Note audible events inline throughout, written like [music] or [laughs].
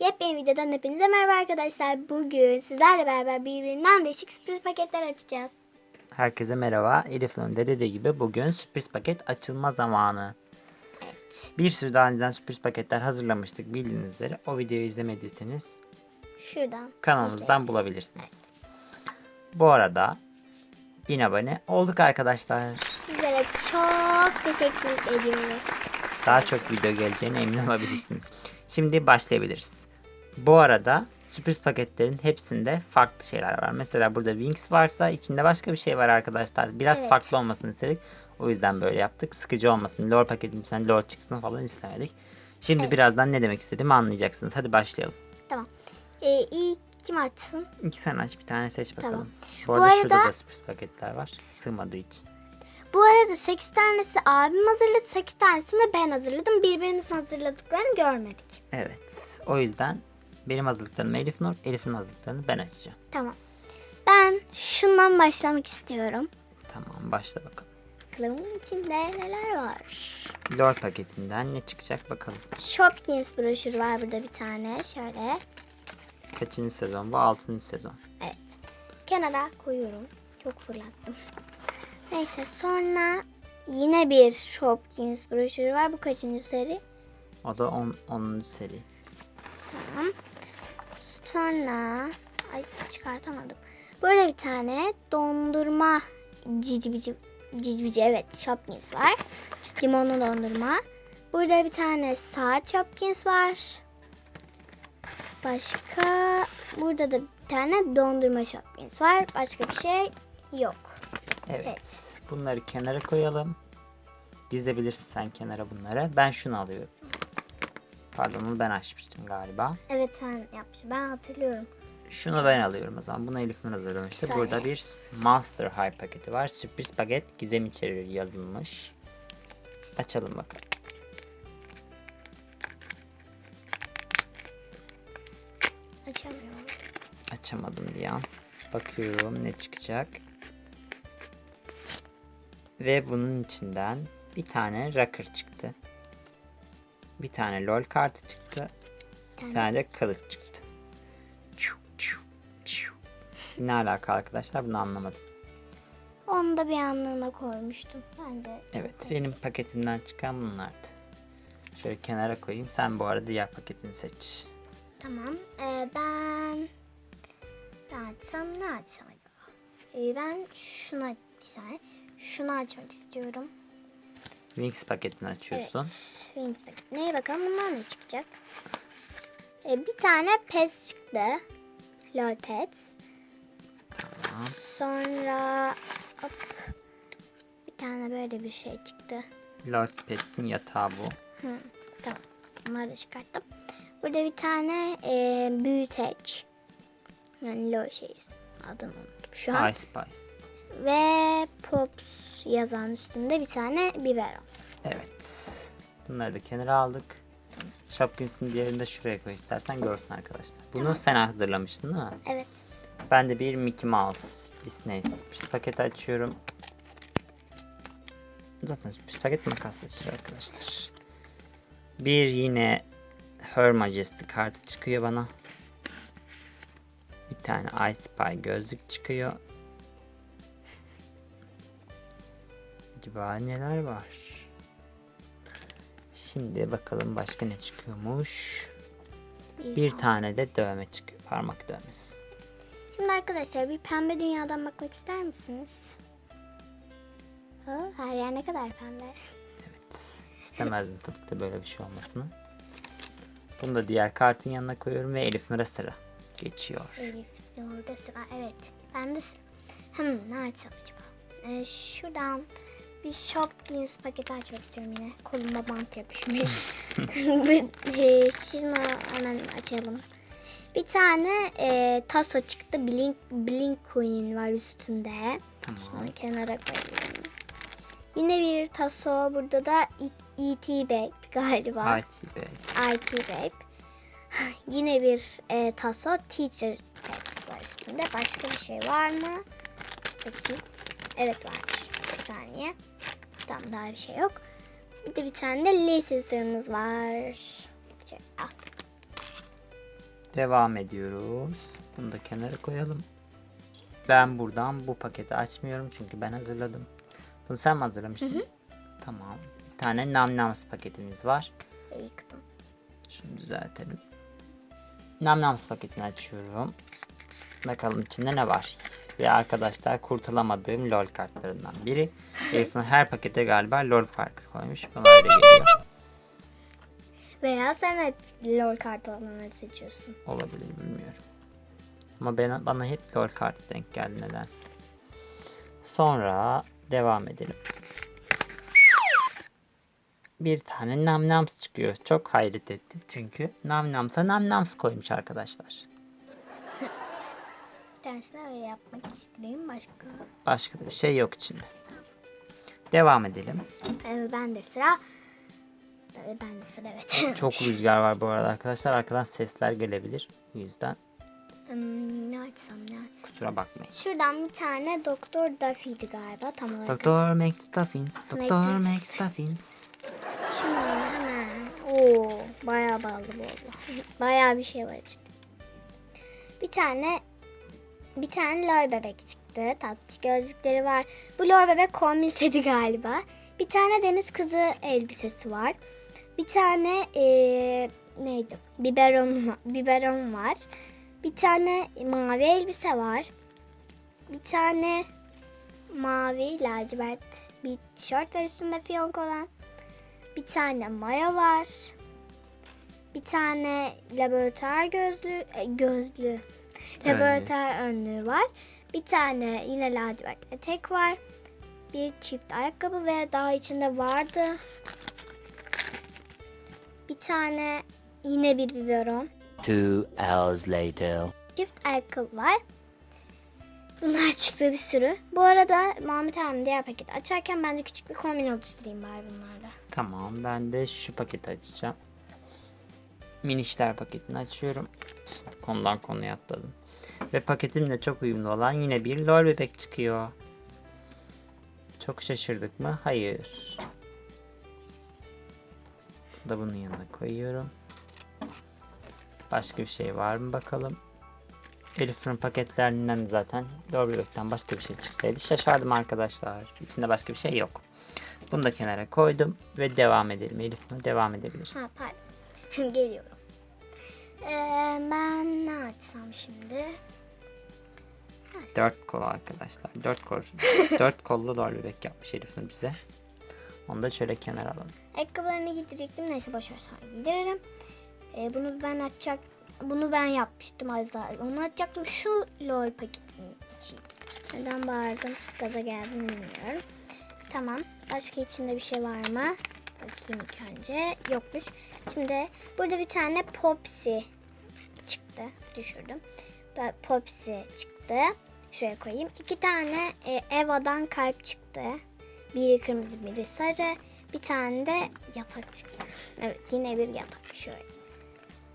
Yepyeni videodan hepinize merhaba arkadaşlar. Bugün sizlerle beraber birbirinden değişik sürpriz paketler açacağız. Herkese merhaba. Elif Önde dediği gibi bugün sürpriz paket açılma zamanı. Evet. Bir sürü daha önceden sürpriz paketler hazırlamıştık bildiğiniz üzere. O videoyu izlemediyseniz Şuradan. kanalımızdan bulabilirsiniz. Bu arada 1000 abone olduk arkadaşlar. Sizlere çok teşekkür ediyoruz. Daha çok video geleceğine emin olabilirsiniz. Şimdi başlayabiliriz. Bu arada sürpriz paketlerin hepsinde farklı şeyler var. Mesela burada Wings varsa içinde başka bir şey var arkadaşlar. Biraz Evet. farklı olmasını istedik. O yüzden böyle yaptık. Sıkıcı olmasın. Lore paketin içinden lore çıksın falan istemedik. Şimdi Evet. birazdan ne demek istediğimi anlayacaksınız. Hadi başlayalım. Tamam. Ee, ilk kim açsın? İki sen aç bir tane seç bakalım. Tamam. Bu Bu arada şurada arada- da sürpriz paketler var. Sığmadığı için. Bu arada 8 tanesi abim hazırladı. 8 tanesini de ben hazırladım. Birbirimizin hazırladıklarını görmedik. Evet. O yüzden benim hazırlıklarımı Elif Nur, Elif'in hazırlıklarını ben açacağım. Tamam. Ben şundan başlamak istiyorum. Tamam başla bakalım. Bakalım içinde neler var. Lore paketinden ne çıkacak bakalım. Shopkins broşürü var burada bir tane. Şöyle. Kaçıncı sezon bu? Altıncı sezon. Evet. Kenara koyuyorum. Çok fırlattım. Neyse sonra yine bir Shopkins broşürü var. Bu kaçıncı seri? O da 10. 10. seri. Tamam. Sonra ay çıkartamadım. Böyle bir tane dondurma cicibici cicibici evet Shopkins var. Limonlu dondurma. Burada bir tane saat Shopkins var. Başka burada da bir tane dondurma Shopkins var. Başka bir şey yok. Evet. Evet. Bunları kenara koyalım. Dizebilirsin sen kenara bunları. Ben şunu alıyorum. Pardon bunu ben açmıştım galiba. Evet sen yapmışsın. Ben hatırlıyorum. Şunu ben alıyorum o zaman. Bunu Elif'in hazırlamıştı. Burada bir Monster High paketi var. Sürpriz paket gizem içerir yazılmış. Açalım bakalım. Açamıyorum. Açamadım bir an. Bakıyorum ne çıkacak. Ve bunun içinden bir tane rocker çıktı. Bir tane lol kartı çıktı. Bir tane de kılıç çıktı. Ne alaka arkadaşlar bunu anlamadım. Onu da bir anlığına koymuştum. Ben de Evet benim paketimden çıkan bunlardı. Şöyle kenara koyayım. Sen bu arada diğer paketini seç. Tamam. Ee, ben ne açsam ne açsam acaba? Ee, ben şunu bir saniye. Şunu açmak istiyorum. Wings paketini açıyorsun. Evet. Wings paket. Neye bakalım bunlar ne çıkacak? Ee, bir tane pes çıktı. Lotets. Tamam. Sonra hop, bir tane böyle bir şey çıktı. Lord Pets'in yatağı bu. Hı, tamam. Bunları da çıkarttım. Burada bir tane e, büyüteç. Yani lo şey. Adını unuttum şu an. Ice Spice. Ve Pops yazan üstünde bir tane biberon. Evet. Bunları da kenara aldık. Shopkins'in diğerini de şuraya koy istersen görsün arkadaşlar. Bunu sen hazırlamıştın değil mi? Evet. Ben de bir Mickey Mouse Disney sürpriz paketi açıyorum. Zaten sürpriz paket makasla açılır arkadaşlar. Bir yine Her Majesty kartı çıkıyor bana. Bir tane Ice Spy gözlük çıkıyor. Acaba neler var? Şimdi bakalım başka ne çıkıyormuş. Bir tane de dövme çıkıyor. Parmak dövmesi. Şimdi arkadaşlar bir pembe dünyadan bakmak ister misiniz? Ha, her yer ne kadar pembe. Evet. İstemezdim tabii ki de böyle bir şey olmasını. Bunu da diğer kartın yanına koyuyorum ve Elif Nur'a sıra geçiyor. Elif orada sıra. Evet. Ben de sıra. Hmm, ne açsam acaba? Ee, şuradan bir Shopkins paketi açmak istiyorum yine. Kolumda bant yapışmış. [laughs] E, şunu hemen açalım. Bir tane e, taso çıktı. Blink, Blink Queen var üstünde. Tamam. Şunu kenara koyayım. Yine bir taso. Burada da E- E.T. Babe galiba. IT Bey. IT Babe. Yine bir e, taso Teacher Text var üstünde. Başka bir şey var mı? Bakayım. Evet varmış. Bir saniye. Tamam daha bir şey yok. Bir de bir tane de Sırrımız var. Şey, al. Devam ediyoruz. Bunu da kenara koyalım. Ben buradan bu paketi açmıyorum çünkü ben hazırladım. Bunu sen mi hazırlamıştın? Tamam. Bir tane nam nams paketimiz var. Yıktım. Şunu düzeltelim. Nam nams paketini açıyorum. Bakalım içinde ne var. Ve arkadaşlar kurtulamadığım lol kartlarından biri. Elif'in her pakete galiba lol kartı koymuş. Bana öyle geliyor. Veya sen hep lol kartı olanları seçiyorsun. Olabilir bilmiyorum. Ama ben, bana hep lol kartı denk geldi nedense. Sonra devam edelim. Bir tane nam nams çıkıyor. Çok hayret ettim çünkü nam namsa nam nams koymuş arkadaşlar. Tanesini öyle yapmak istedim. Başka. Başka da bir şey yok içinde. Devam edelim. Ee, ben de sıra. Ee, Ben de sıra evet. Çok [laughs] rüzgar var bu arada arkadaşlar. Arkadan sesler gelebilir. O yüzden Hmm, ne açsam ne açsam. kusura bakmayın. Şuradan bir tane Doktor Duffy'di galiba tam olarak. Doktor McStuffins. Doktor McStuffins. Şunu hemen. Oo, bayağı ballı bu oldu. [laughs] Bayağı bir şey var içinde. Bir tane bir tane lor bebek çıktı. Tatlı gözlükleri var. Bu lor bebek kombin [laughs] galiba. Bir tane deniz kızı elbisesi var. Bir tane eee, neydi? Biberon, [laughs] biberon var. Bir tane mavi elbise var. Bir tane mavi lacivert bir tişört var üstünde fiyonk olan. Bir tane maya var. Bir tane laboratuvar gözlü e, gözlü laboratuvar önlüğü var. Bir tane yine lacivert etek var. Bir çift ayakkabı ve daha içinde vardı. Bir tane yine bir biberon. Two hours later. Çift ayakkabı var. Bunlar çıktı bir sürü. Bu arada Mahmut abim diğer paketi açarken ben de küçük bir kombin oluşturayım bari bunlarla. Tamam ben de şu paketi açacağım. Minişler paketini açıyorum. Konudan konuya atladım. Ve paketimle çok uyumlu olan yine bir lol bebek çıkıyor. Çok şaşırdık mı? Hayır. Da bunun yanına koyuyorum. Başka bir şey var mı bakalım. Elif'in paketlerinden zaten lol bebekten başka bir şey çıksaydı şaşardım arkadaşlar. İçinde başka bir şey yok. Bunu da kenara koydum ve devam edelim. Elif devam edebiliriz. Ha pardon. [laughs] Geliyorum. Ee, ben ne açsam şimdi? Dört kol arkadaşlar. Dört kol. [laughs] dört kollu lol bebek yapmış Elif'in bize. Onu da şöyle kenara alalım. Ayakkabılarını giydirecektim. Neyse boş ver sonra giydiririm. Ee, bunu ben açacak bunu ben yapmıştım az daha. Onu açacaktım. Şu lol paketinin içi. Neden bağırdım? Gaza geldim bilmiyorum. Tamam. Başka içinde bir şey var mı? Bakayım ilk önce. Yokmuş. Şimdi burada bir tane Popsi çıktı. Düşürdüm. Popsi çıktı. Şuraya koyayım. İki tane e, Eva'dan kalp çıktı. Biri kırmızı, biri sarı. Bir tane de yatak çıktı. Evet yine bir yatak şöyle.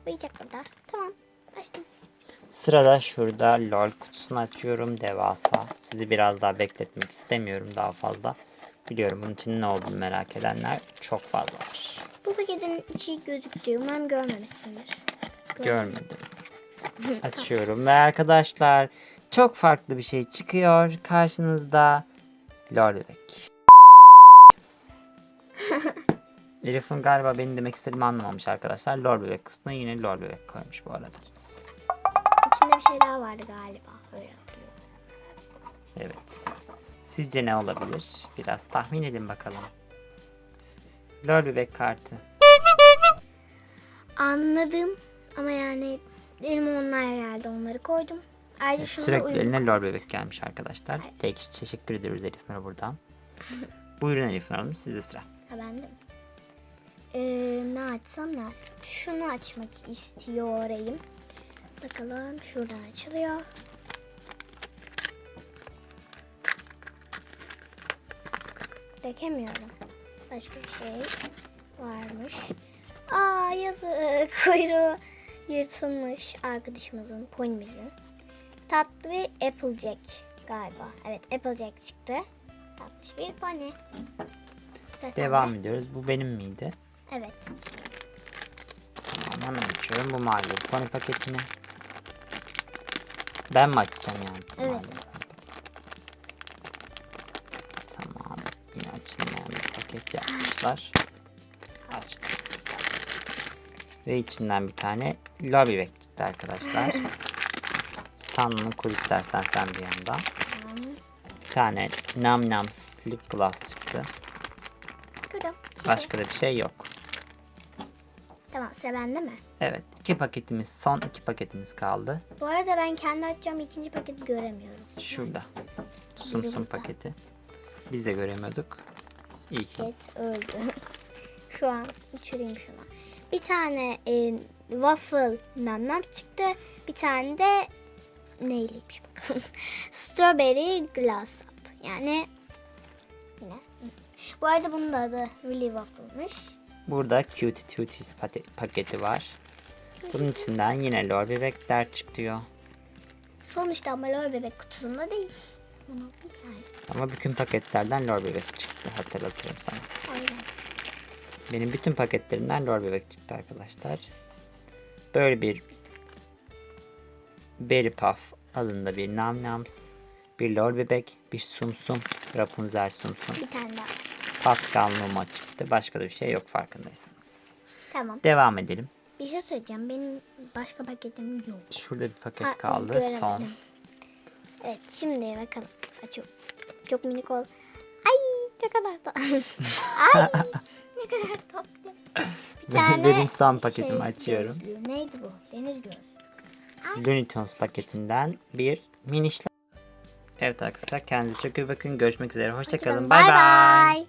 Uyuyacak burada. Tamam. Açtım. Sırada şurada lol kutusunu açıyorum. Devasa. Sizi biraz daha bekletmek istemiyorum daha fazla. Biliyorum bunun için ne olduğunu merak edenler çok fazla var. Bu paketin içi gözüktü. Umarım görmemişsindir. Görmedim. Açıyorum ve arkadaşlar çok farklı bir şey çıkıyor. Karşınızda bebek. [laughs] Elif'in galiba benim demek istediğimi anlamamış arkadaşlar. Lol bebek kutusuna yine lol bebek koymuş bu arada. İçinde bir şey daha vardı galiba. Öyle hatırlıyorum. Evet. Sizce ne olabilir? Biraz tahmin edin bakalım. Lol bebek kartı. Anladım. Ama yani elime onlar geldi. Onları koydum. Ayrıca şunu da Sürekli eline kartı. bebek gelmiş arkadaşlar. Tek teşekkür ediyoruz Elif Nur'a buradan. [laughs] Buyurun Elif Nur Hanım sizde sıra. Ha ben de. Ee, ne açsam ne açsam. Şunu açmak istiyorum. Bakalım şuradan açılıyor. Dökemiyorum. Başka bir şey varmış. Aa yazık [laughs] kuyruğu yırtılmış arkadaşımızın, ponimizin. Tatlı bir Applejack galiba. Evet Applejack çıktı. Tatlı bir pony. Sende. Devam ediyoruz. Bu benim miydi? Evet. Tamam hemen açıyorum bu mavi pony paketini. Ben mi açacağım yani? Evet. mavi paket yapmışlar. Açtım. Ve içinden bir tane bag çıktı arkadaşlar. Stanley'ını kur istersen sen bir yandan. Bir tane nam nam lip gloss çıktı. Başka da bir şey yok. Tamam sıra bende mi? Evet iki paketimiz son iki paketimiz kaldı. Bu arada ben kendi açacağım ikinci paketi göremiyorum. Şurada. Sum Biri sum burada. paketi. Biz de göremiyorduk. İyi ki. Evet öldü. [laughs] Şu an uçurayım şuna. Bir tane e, waffle namnams çıktı. Bir tane de neyliymiş bakalım. [laughs] Strawberry glass up. Yani yine. Bu arada bunun da adı Willy Waffle'mış. Burada Cutie Tuties paketi var. Bunun içinden yine lor bebekler çıkıyor. Sonuçta ama lor bebek kutusunda değil. Ama bütün paketlerden lor bebek çıktı hatırlatırım sana. Aynen. Benim bütün paketlerimden lor bebek çıktı arkadaşlar. Böyle bir Berry Puff adında bir Nam Nams, bir lor bebek, bir Sum Sum, Rapunzel Sum Sum, Bir tane daha. Pascal Numa çıktı. Başka da bir şey yok farkındaysanız. Tamam. Devam edelim. Bir şey söyleyeceğim. Benim başka paketim yok. Şurada bir paket Ha, kaldı. Son. Evet şimdi bakalım. Açıyorum. Çok minik ol. Ne kadar tatlı. [laughs] Ay ne kadar tatlı. Bir [laughs] tane Benim son paketimi şey açıyorum. gözlüğü. Neydi bu? Deniz gözlüğü. Looney Tunes paketinden bir minişler. Evet arkadaşlar kendinize çok iyi bakın. Görüşmek üzere. Hoşçakalın. Bay bay.